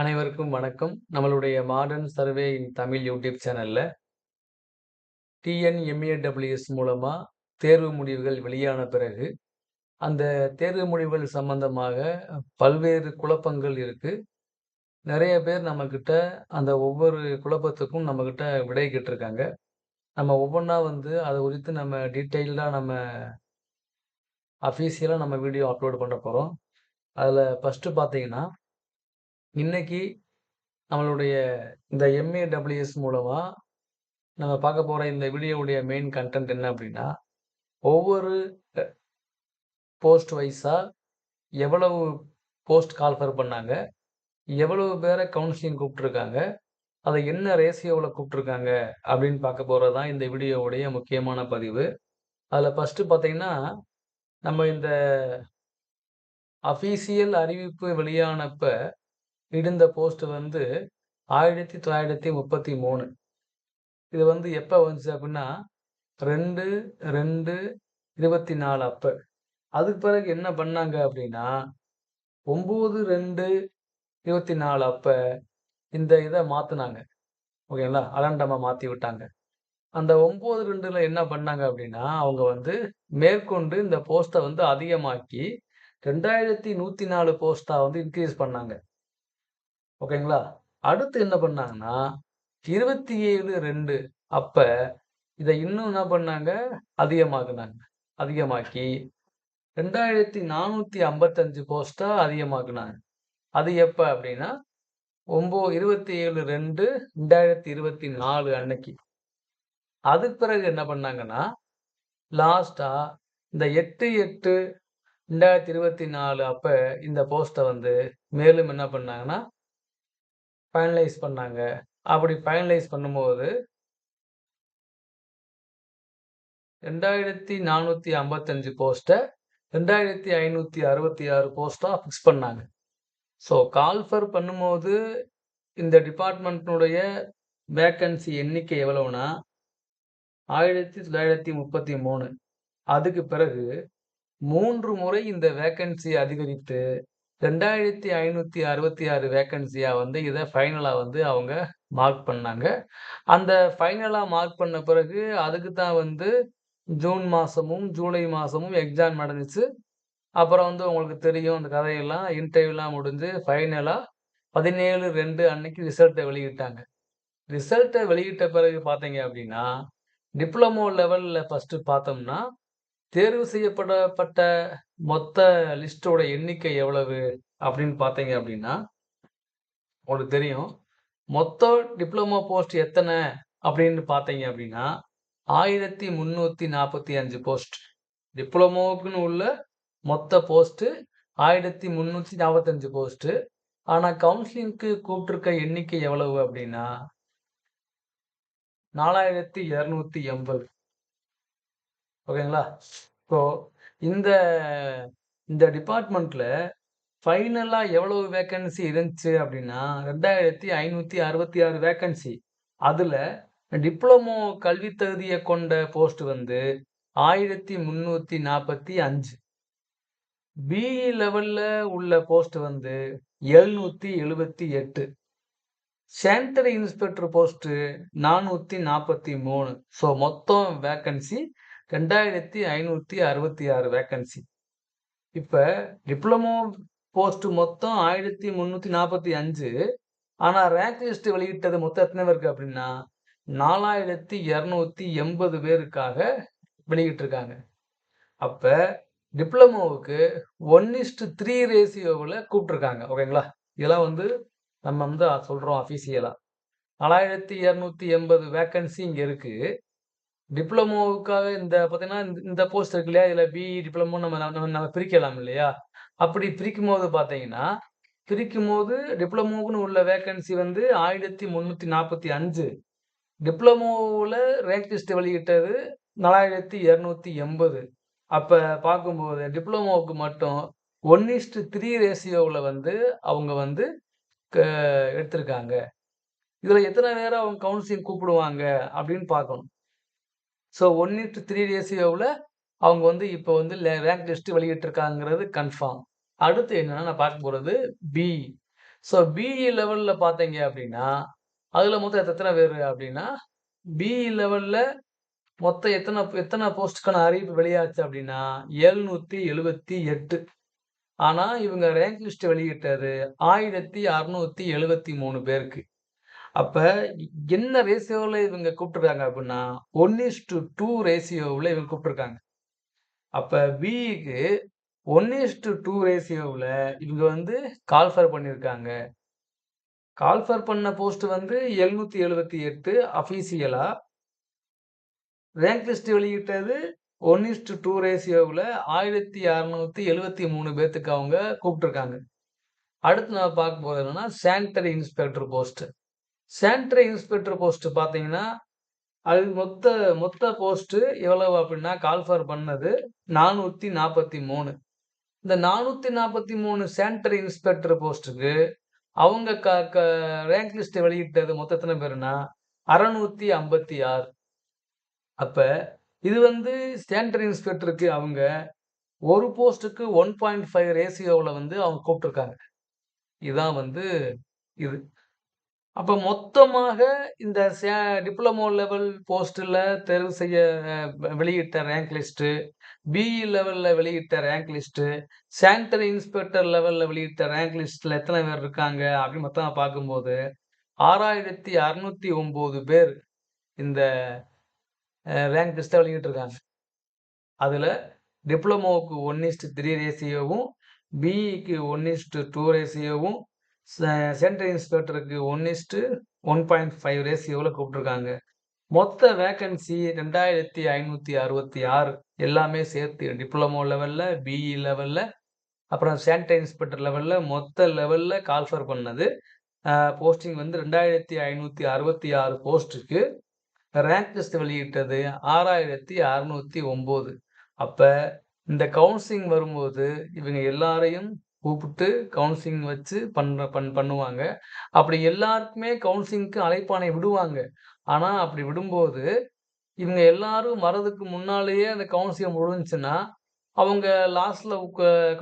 அனைவருக்கும் வணக்கம். நம்மளுடைய modern survey in Tamil YouTube சேனலில் டிஎன்எம்ஏடபிள்யூஎஸ் மூலமாக தேர்வு முடிவுகள் வெளியான பிறகு, அந்த தேர்வு முடிவுகள் சம்பந்தமாக பல்வேறு குழப்பங்கள் இருக்குது நிறைய பேர் நம்மக்கிட்ட அந்த ஒவ்வொரு குழப்பத்துக்கும் நம்மக்கிட்ட விடை கேட்டிருக்காங்க. நம்ம ஒவ்வொன்றா வந்து அதை குறித்து நம்ம டீட்டெயில்டாக நம்ம அஃபீஷியலாக நம்ம வீடியோ அப்லோட் பண்ண போகிறோம் அதில் ஃபஸ்ட்டு பார்த்தீங்கன்னா, இன்னைக்கு நம்மளுடைய இந்த எம்ஏடபிள்யூஎஸ் மூலமா நம்ம பார்க்க போற இந்த வீடியோவுடைய மெயின் கன்டென்ட் என்ன அப்படின்னா ஒவ்வொரு போஸ்ட் வைஸா எவ்வளவு போஸ்ட் கால்ஃபர் பண்ணாங்க, எவ்வளவு பேரை கவுன்சிலிங் கூப்பிட்ருக்காங்க அதை என்ன ரேசியோவில் கூப்பிட்ருக்காங்க அப்படின்னு பார்க்க போகிறது தான் இந்த வீடியோவுடைய முக்கியமான பதிவு. அதில் ஃபஸ்ட்டு பார்த்தீங்கன்னா, நம்ம இந்த அஃபீஷியல் அறிவிப்பு வெளியானப்போ இடிந்த போஸ்ட் வந்து ஆயிரத்தி தொள்ளாயிரத்தி முப்பத்தி மூணு. இது வந்து எப்போ வந்துச்சு அப்படின்னா ரெண்டு ரெண்டு இருபத்தி நாலு அப்போ. அதுக்கு பிறகு என்ன பண்ணாங்க அப்படின்னா ஒம்பது ரெண்டு இருபத்தி நாலு அப்போ இந்த இதை மாற்றினாங்க ஓகேங்களா? அலண்டமாக மாற்றி விட்டாங்க. அந்த ஒம்பது ரெண்டில் என்ன பண்ணாங்க அப்படின்னா அவங்க வந்து மேற்கொண்டு இந்த போஸ்ட்டை வந்து அதிகமாக்கி ரெண்டாயிரத்தி நூற்றி நாலு போஸ்ட்டாக வந்து இன்க்ரீஸ் பண்ணாங்க. ஓகேங்களா? அடுத்து என்ன பண்ணாங்கன்னா இருபத்தி ஏழு ரெண்டு அப்ப இதை இன்னும் என்ன பண்ணாங்க? அதிகமாக்குனாங்க. அதிகமாக்கி ரெண்டாயிரத்தி நானூத்தி ஐம்பத்தஞ்சு போஸ்ட்டாக அதிகமாக்குனாங்க. அது எப்போ அப்படின்னா ஒம்போ இருபத்தி ஏழு ரெண்டு ரெண்டாயிரத்தி இருபத்தி நாலு அன்னைக்கு. அதுக்கு பிறகு என்ன பண்ணாங்கன்னா லாஸ்டாக இந்த எட்டு எட்டு ரெண்டாயிரத்தி இருபத்தி நாலு அப்ப இந்த போஸ்ட்டை வந்து மேலும் என்ன பண்ணாங்கன்னா ஃபைனலைஸ் பண்ணாங்க. அப்படி ஃபைனலைஸ் பண்ணும்போது ரெண்டாயிரத்தி நானூற்றி ஐம்பத்தஞ்சு போஸ்ட்டை ரெண்டாயிரத்தி ஐநூற்றி அறுபத்தி ஆறு போஸ்ட்டாக ஃபிக்ஸ் பண்ணாங்க. ஸோ கால்ஃபர் பண்ணும்போது இந்த டிபார்ட்மெண்ட்னுடைய வேக்கன்சி எண்ணிக்கை எவ்வளவுனா ஆயிரத்தி தொள்ளாயிரத்தி முப்பத்தி மூணு. அதுக்கு பிறகு மூன்று முறை இந்த வேக்கன்சி அதிகரித்து ரெண்டாயிரத்தி ஐநூற்றி அறுபத்தி ஆறு வேக்கன்சியாக வந்து இதை ஃபைனலாக வந்து அவங்க மார்க் பண்ணாங்க. அந்த ஃபைனலாக மார்க் பண்ண பிறகு அதுக்கு தான் வந்து ஜூன் மாதமும் ஜூலை மாதமும் எக்ஸாம் நடந்துச்சு. அப்புறம் வந்து உங்களுக்கு தெரியும் அந்த கதையெல்லாம். இன்டர்வியூலாம் முடிஞ்சு ஃபைனலாக பதினேழு ரெண்டு அன்னைக்கு ரிசல்ட்டை வெளியிட்டாங்க. ரிசல்ட்டை வெளியிட்ட பிறகு பார்த்தீங்க அப்படின்னா டிப்ளமோ லெவலில் ஃபஸ்ட்டு பார்த்தோம்னா, தேர்வு செய்யப்படப்பட்ட மொத்த லிஸ்ட்டோட எண்ணிக்கை எவ்வளவு அப்படின்னு பார்த்தீங்க அப்படின்னா உங்களுக்கு தெரியும். மொத்தம் டிப்ளமோ போஸ்ட் எத்தனை அப்படின்னு பார்த்தீங்க அப்டின்னா, 1345 போஸ்ட். டிப்ளமோவுக்குன்னு உள்ள மொத்த போஸ்ட்டு 1345 போஸ்ட்டு. ஆனால் கவுன்சிலிங்க்கு கூப்பிட்ருக்க எண்ணிக்கை எவ்வளவு அப்படின்னா நாலாயிரத்தி இரநூத்தி எண்பது ஓகேங்களா? இப்போ இந்த இந்த டிபார்ட்மெண்ட்டில் ஃபைனலாக எவ்வளவு வேக்கன்சி இருந்துச்சு அப்படின்னா ரெண்டாயிரத்தி ஐநூற்றி அறுபத்தி ஆறு வேக்கன்சி அதில் டிப்ளமோ கல்வி தகுதியை கொண்ட போஸ்ட் வந்து ஆயிரத்தி முந்நூற்றி நாற்பத்தி அஞ்சு. பிஇ லெவலில் உள்ள போஸ்ட் வந்து எழுநூற்றி எழுபத்தி எட்டு. சேனிட்டரி இன்ஸ்பெக்டர் போஸ்ட்டு நானூற்றி நாற்பத்தி மூணு. ஸோ மொத்தம் வேக்கன்சி ரெண்டாயிரத்தி ஐநூற்றி அறுபத்தி ஆறு வேக்கன்சி இப்போ டிப்ளமோ போஸ்ட் மொத்தம் ஆயிரத்தி முந்நூற்றி நாற்பத்தி அஞ்சு. ஆனால் ரேங்க் லிஸ்ட் வெளியிட்டது மொத்தம் எத்தனை பேருக்கு அப்படின்னா நாலாயிரத்தி இரநூத்தி எண்பது பேருக்காக வெளியிட்டிருக்காங்க. அப்போ டிப்ளமோவுக்கு ஒன் இஸ்ட் த்ரீ ரேசியோவில் கூப்பிட்ருக்காங்க ஓகேங்களா? இதெல்லாம் வந்து நம்ம வந்து சொல்கிறோம் அஃபிஷியலாக நாலாயிரத்தி இரநூத்தி எண்பது வேக்கன்சி இங்கே இருக்குது டிப்ளமோவுக்காக இந்த பார்த்தீங்கன்னா, இந்த போஸ்ட் இருக்கு இல்லையா? இதில் பிஇ, டிப்ளமோ நம்ம நம்ம நம்ம பிரிக்கலாம் இல்லையா? அப்படி பிரிக்கும் போது பார்த்தீங்கன்னா, பிரிக்கும் போது டிப்ளமோவுக்குன்னு உள்ள வேக்கன்சி வந்து 1345. டிப்ளமோவுல ரேங்க் லிஸ்ட் வெளியிட்டது நாலாயிரத்தி இரநூத்தி எண்பது அப்போ பார்க்கும்போது டிப்ளமோவுக்கு மட்டும் ஒன் இஸ்ட் த்ரீ ரேஷியோவில் வந்து அவங்க வந்து க எடுத்திருக்காங்க. இதில் எத்தனை நேரம் அவங்க கவுன்சிலிங் கூப்பிடுவாங்க அப்படின்னு பார்க்கணும். So one is to three ரேசியோவில் அவங்க வந்து இப்போ வந்து லே ரேங்க் லிஸ்ட்டு வெளியிட்டிருக்காங்கங்கிறது கன்ஃபார்ம். அடுத்து என்னென்னா நான் பார்க்க போகிறது பி ஸோ பிஇ லெவலில் பார்த்தீங்க அப்படின்னா, அதில் மொத்தம் எத்தனை பேர் அப்படின்னா, பிஇ லெவலில் மொத்தம் எத்தனை எத்தனை போஸ்ட்டுக்கான அறிவிப்பு வெளியாச்சு அப்படின்னா, எழுநூற்றி எழுபத்தி எட்டு ஆனால் இவங்க ரேங்க் லிஸ்ட் வெளியிட்டது 1673 பேருக்கு. அப்ப என்ன ரேசியோவில் இவங்க கூப்பிட்டுருக்காங்க அப்படின்னா, ஒன்னிஸ் டு டூ ரேசியோவில் இவங்க கூப்பிட்டுருக்காங்க. அப்ப பிஇக்கு 1:2 ரேஷியோவுல இவங்க வந்து கால்ஃபர் பண்ணியிருக்காங்க. கால்ஃபர் பண்ண போஸ்ட் வந்து 778 அஃபிஷியலா. ரேங்க் லிஸ்ட் வெளியிட்டது ஒன்னிஷ் டூ டூ ரேசியோவில் ஆயிரத்தி அறநூத்தி எழுபத்தி மூணு பேர்த்துக்கு அவங்க கூப்பிட்டுருக்காங்க. அடுத்து நம்ம பார்க்க போறது என்னன்னா, sanitary inspector post. Sanitary inspector post பார்த்தீங்கன்னா, அது மொத்த மொத்த போஸ்ட்டு எவ்வளவு அப்படின்னா, கால்ஃபர் பண்ணது 443. இந்த 443 சானிட்டரி இன்ஸ்பெக்டர் போஸ்ட்டுக்கு அவங்க க க ரேங்க் லிஸ்ட்டை வெளியிட்டது மொத்தத்தின பேருனா அறநூற்றி ஐம்பத்தி ஆறு அப்போ இது வந்து சானிட்டரி இன்ஸ்பெக்டருக்கு அவங்க ஒரு போஸ்ட்டுக்கு ஒன் பாயிண்ட் ஃபைவ் ரேசியோவில் வந்து அவங்க கூப்பிட்ருக்காங்க இதுதான் வந்து இது. அப்போ மொத்தமாக இந்த சே டிப்ளமோ லெவல் போஸ்ட்டில் தேர்வு செய்ய வெளியிட்ட ரேங்க் லிஸ்ட்டு, பிஇ லெவலில் வெளியிட்ட ரேங்க் லிஸ்ட்டு, சானிட்டரி இன்ஸ்பெக்டர் லெவலில் வெளியிட்ட ரேங்க் லிஸ்ட்டில் எத்தனை பேர் இருக்காங்க அப்படின்னு மொத்தமாக பார்க்கும்போது, 6609 பேர் இந்த ரேங்க் லிஸ்ட்டை வெளியிட்டிருக்காங்க. அதில் டிப்ளமோவுக்கு 1:3 ரேஷியோவும், பிஇக்கு 1:2 டூ ரேசியோவும் central இன்ஸ்பெக்டருக்கு one is to one point five ரேஷியோவில் கூப்பிட்ருக்காங்க மொத்த வேக்கன்சி ரெண்டாயிரத்தி ஐநூற்றி அறுபத்தி ஆறு. எல்லாமே சேர்த்து டிப்ளமோ லெவலில் பிஇ லெவலில் அப்புறம் சேனிடரி இன்ஸ்பெக்டர் லெவலில் மொத்த லெவலில் கால்ஃபர் பண்ணது. போஸ்டிங் வந்து ரெண்டாயிரத்தி ஐநூற்றி அறுபத்தி ஆறு போஸ்ட்டுக்கு ரேங்க் லிஸ்ட் வெளியிட்டது ஆறாயிரத்தி அறநூற்றி ஒம்பது. அப்போ இந்த கவுன்சிலிங் வரும்போது இவங்க எல்லாரையும் கூப்பிட்டு கவுன்சிலிங் வச்சு பண்ற பண் பண்ணுவாங்க. அப்படி எல்லாருக்குமே கவுன்சிலிங்க்கு அழைப்பானை விடுவாங்க. ஆனால் அப்படி விடும்போது, இவங்க எல்லாரும் வர்றதுக்கு முன்னாலேயே அந்த கவுன்சிலிங் முடிஞ்சுன்னா அவங்க லாஸ்ட்ல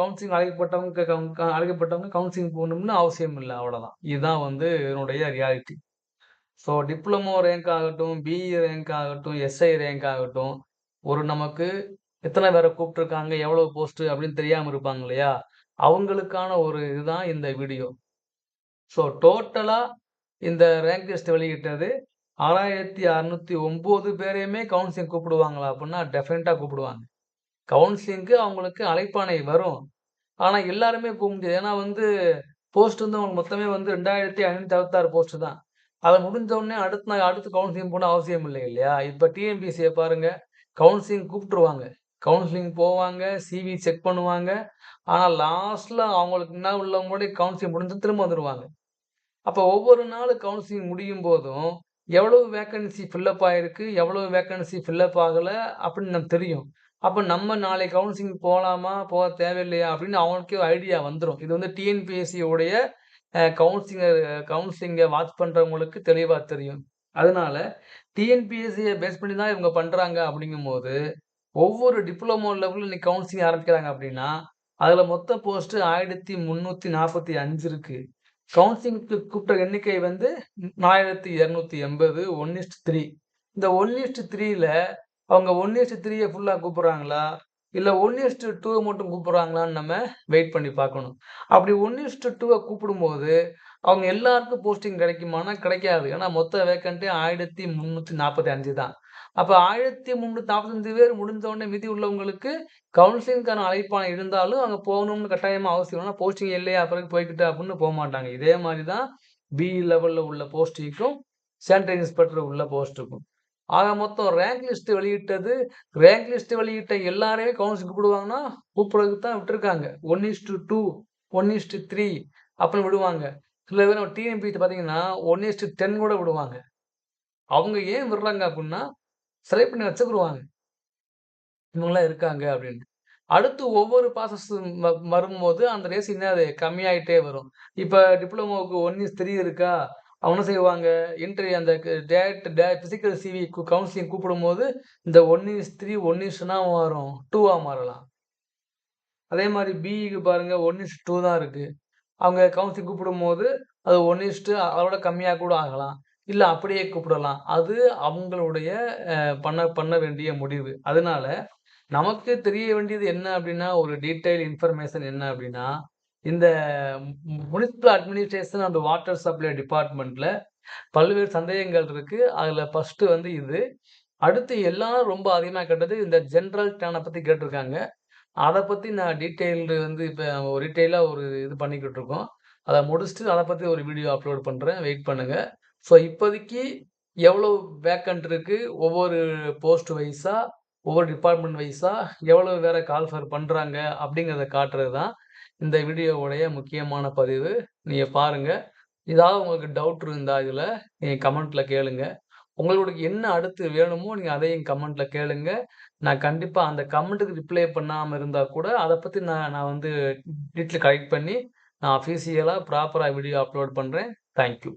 கவுன்சிலிங் அழைக்கப்பட்டவங்க அழைக்கப்பட்டவங்க கவுன்சிலிங் போகணும்னு அவசியம் இல்லை அவ்வளோதான் இதுதான் வந்து இதனுடைய ரியாலிட்டி. ஸோ டிப்ளமோ ரேங்க் ஆகட்டும், பிஇ ரேங்க் ஆகட்டும், எஸ்ஐ ரேங்க் ஆகட்டும், ஒரு நமக்கு எத்தனை பேரை கூப்பிட்டுருக்காங்க, எவ்வளோ போஸ்ட்டு அப்படின்னு தெரியாமல் இருப்பாங்க இல்லையா? அவங்களுக்கான ஒரு இதுதான் இந்த வீடியோ. ஸோ டோட்டலாக இந்த ரேங்க் லிஸ்ட் வெளியிட்டது 6609 பேரையுமே கவுன்சிலிங் கூப்பிடுவாங்களா அப்படின்னா, டெஃபினட்டாக கூப்பிடுவாங்க. கவுன்சிலிங்க்கு அவங்களுக்கு அழைப்பானை வரும். ஆனால் எல்லாருமே கூப்ப முடியாது. ஏன்னா வந்து போஸ்ட் வந்து அவங்களுக்கு மொத்தமே வந்து 2566 போஸ்ட் தான். அதை முடிஞ்ச அடுத்து நான் அடுத்து கவுன்சிலிங் போன அவசியம் இல்லை இல்லையா? இப்போ டிஎன்பிசியை பாருங்கள் கவுன்சிலிங் கூப்பிட்டுருவாங்க. கவுன்சிலிங் போவாங்க, சிவி செக் பண்ணுவாங்க. ஆனால் லாஸ்ட்டில் அவங்களுக்கு முன்னாடி உள்ளவங்களுடைய கவுன்சிலிங் முடிஞ்சு திரும்ப வந்துடுவாங்க அப்போ ஒவ்வொரு நாள் கவுன்சிலிங் முடியும் போதும் எவ்வளவு வேக்கன்சி ஃபில்லப் ஆகிருக்கு எவ்வளவு வேக்கன்சி ஃபில்லப் ஆகலை அப்படின்னு நம்ம தெரியும். அப்போ நம்ம நாளைக்கு கவுன்சிலிங் போகலாமா போக தேவையில்லையா அப்படின்னு அவங்களுக்கே ஐடியா வந்துடும் இது வந்து டிஎன்பிஎஸ்சியோடைய கவுன்சிலிங்கை கவுன்சிலர் வாட்ச் பண்ணுறவங்களுக்கு தெளிவாக தெரியும். அதனால டிஎன்பிஎஸ்சியை பேஸ் பண்ணி தான் இவங்க பண்ணுறாங்க அப்படிங்கும்போது, ஒவ்வொரு டிப்ளமோ லெவலில் நீ கவுன்சிலிங் ஆரம்பிக்கிறாங்க அப்படின்னா அதில் மொத்த போஸ்ட்டு ஆயிரத்தி முந்நூற்றி நாற்பத்தி அஞ்சு இருக்குது கவுன்சிலிங்க்கு கூப்பிட்ட எண்ணிக்கை வந்து ஆயிரத்தி இரநூத்தி எண்பது ஒன் இஸ்ட் த்ரீ இந்த ஒன் இஸ்ட் த்ரீயில் அவங்க ஒன் இஸ்ட் த்ரீயை ஃபுல்லாக கூப்பிட்றாங்களா? இல்லை ஒன் இஸ்ட் டூவை மட்டும் கூப்பிட்றாங்களான்னு நம்ம வெயிட் பண்ணி பார்க்கணும். அப்படி ஒன் இஸ்ட் டூவை கூப்பிடும்போது அவங்க எல்லாருக்கும் போஸ்டிங் கிடைக்குமானா கிடைக்காது. ஏன்னா மொத்த வேக்கண்ட்டு ஆயிரத்தி முந்நூற்றி நாற்பத்தி அஞ்சு தான். அப்போ ஆயிரத்தி முந்நூற்றி நாற்பத்தஞ்சு பேர் முடிஞ்ச மிதி மீதி உள்ளவங்களுக்கு கவுன்சிலிங்க்கான அழைப்பான இருந்தாலும் அங்கே போகணும்னு கட்டாயமாக அவசியம் இல்லைனா போஸ்டிங் இல்லையா பிறகு போய்கிட்டு அப்படின்னு போமாட்டாங்க. இதே மாதிரி தான் பிஇ லெவலில் உள்ள போஸ்டிங்க்கும், சானிட்டரி இன்ஸ்பெக்டர் உள்ள போஸ்ட்டுக்கும். ஆக மொத்தம் ரேங்க் லிஸ்ட் வெளியிட்டது ரேங்க் லிஸ்ட் வெளியிட்ட எல்லாரையுமே கவுன்சிலிங் கூப்பிடுவாங்கன்னா, கூப்பிடுறதுக்கு தான் விட்டுருக்காங்க. 1:2 1:3 அப்படின்னு விடுவாங்க. சில பேர் நம்ம ஒன் பார்த்தீங்கன்னா, 1:10 கூட விடுவாங்க. அவங்க ஏன் விடுறாங்க அப்படின்னா, செலக்ட் பண்ணி வச்சுக்கிடுவாங்க இவங்கலாம் இருக்காங்க அப்படின்ட்டு. அடுத்து ஒவ்வொரு ப்ராசஸ் வரும்போது அந்த ரேஷியோ என்னது கம்மியாயிட்டே வரும். இப்ப டிப்ளமோவுக்கு 1:3 இருக்கா? அவங்க செய்வாங்க, இன்டர்வியூ அந்த direct day physical CV counselling கூப்பிடும்போது, இந்த 1:3 1:னா மாறும் டூவாக மாறலாம். அதே மாதிரி பிஇக்கு பாருங்க 1:2 தான் இருக்கு. அவங்க கவுன்சிலிங் கூப்பிடும்போது அது 1:1 அதோட கம்மியா கூட ஆகலாம். இல்லை அப்படியே கூப்பிடலாம். அது அவங்களுடைய பண்ண பண்ண வேண்டிய முடிவு. அதனால நமக்கு தெரிய வேண்டியது என்ன அப்படின்னா, ஒரு டீட்டெயில் இன்ஃபர்மேஷன் என்ன அப்படின்னா, இந்த municipal administration and water supply டிபார்ட்மெண்ட்ல பல்வேறு சந்தேகங்கள் இருக்கு. அதுல ஃபஸ்ட்டு வந்து இது. அடுத்து எல்லாரும் ரொம்ப அதிகமாக கேட்டது இந்த ஜென்ரல் டேனை பற்றி கேட்டிருக்காங்க. அதை பற்றி நான் டீட்டெயில்டு வந்து இப்போ ஒரு ஒரு இது பண்ணிக்கிட்டு இருக்கோம். அதை முடிச்சுட்டு அதை பற்றி ஒரு வீடியோ அப்லோட் பண்ணுறேன் வெயிட் பண்ணுங்கள் ஸோ இப்போதைக்கு எவ்வளோ வேக்கண்ட் இருக்குது ஒவ்வொரு போஸ்ட் வைஸாக ஒவ்வொரு டிபார்ட்மெண்ட் வைஸாக எவ்வளோ வேறு கால்ஃபர் பண்ணுறாங்க அப்படிங்கிறத காட்டுறது தான் இந்த வீடியோவுடைய முக்கியமான பதிவு. நீங்கள் பாருங்கள் ஏதாவது உங்களுக்கு டவுட் இருந்தால் இதில் நீங்கள் கமெண்ட்டில் கேளுங்க. உங்களுக்கு என்ன அடுத்து வேணுமோ நீங்கள் அதையும் கமெண்ட்டில் கேளுங்க. நான் கண்டிப்பாக அந்த கமெண்ட்டுக்கு ரிப்ளை பண்ணாமல் இருந்தால் கூட, அதை பற்றி நான் நான் வந்து டீட்டெயில் கலெக்ட் பண்ணி, நான் அஃபீஷியலாக ப்ராப்பராக வீடியோ அப்லோட் பண்ணுறேன் தேங்க் யூ.